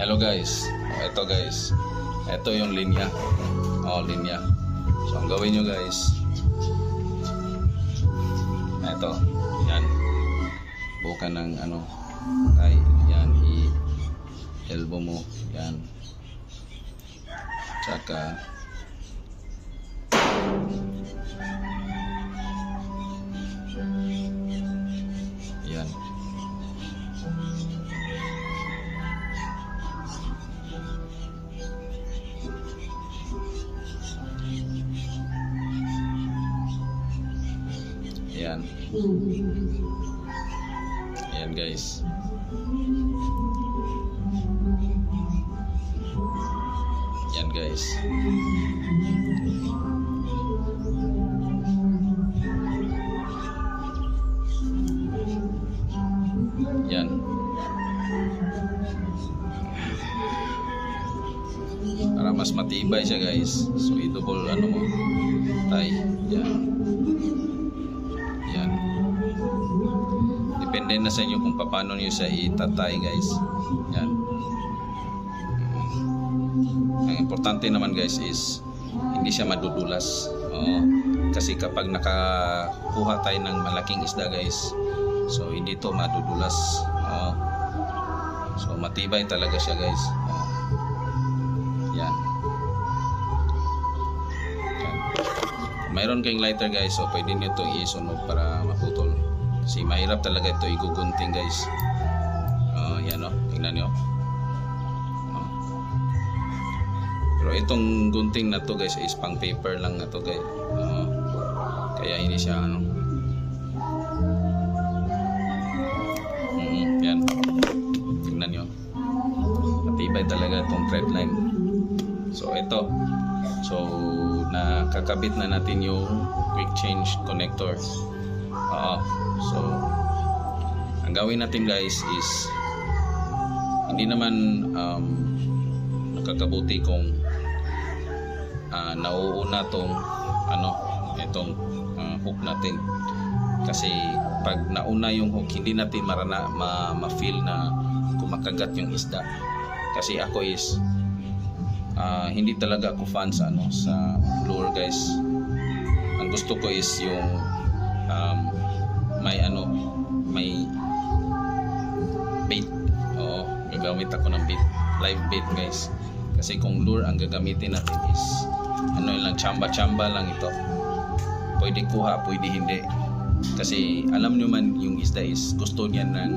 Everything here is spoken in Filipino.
Hello guys. Ito guys. Ito yung linya. Oh, linya. So ang gawin nyo guys. Ito. Yan. Bukan ng ano. Ay, yan. I elbow mo. Yan. Tsaka Yan. Ayan guys. Yan guys. Yan. Para mas matibay siya guys. So i-double ano mo. Tay. Yan. Yan. Depende na sa inyo kung paano niyo siya itatay guys. Yan. Ang importante naman guys is hindi siya madudulas. Oo. Kasi kapag nakakuha tayo ng malaking isda guys, so hindi to madudulas. Oo. So matibay talaga siya guys. Oo. Yan. Mayroon kayong lighter guys, so pwede nyo itong isunog para maputol. Kasi mahirap talaga ito igugunting guys. Oh, yan o. Tingnan nyo. Oh. Pero itong gunting na to guys is pang paper lang na to guys. Oo. kaya hindi siya ano. Mm, yan. Tingnan nyo. Matibay talaga itong thread line. So ito. So nakakabit na natin yung quick change connector. Oo. So ang gawin natin guys is hindi naman um, nakakabuti kung ah, nauuna tong ano itong ah, hook natin. Kasi pag nauna yung hook hindi natin marana ma, ma-feel na kumakagat yung isda. Kasi ako is ah, hindi talaga ako fan sa ano sa lure guys. Ang gusto ko is yung um, may ano may bait. Oo gagamit ako ng bait. Live bait guys. Kasi kung lure ang gagamitin natin is ano lang chamba chamba lang ito. Pwede kuha pwede hindi. Kasi alam nyo man yung isda is gusto niya ng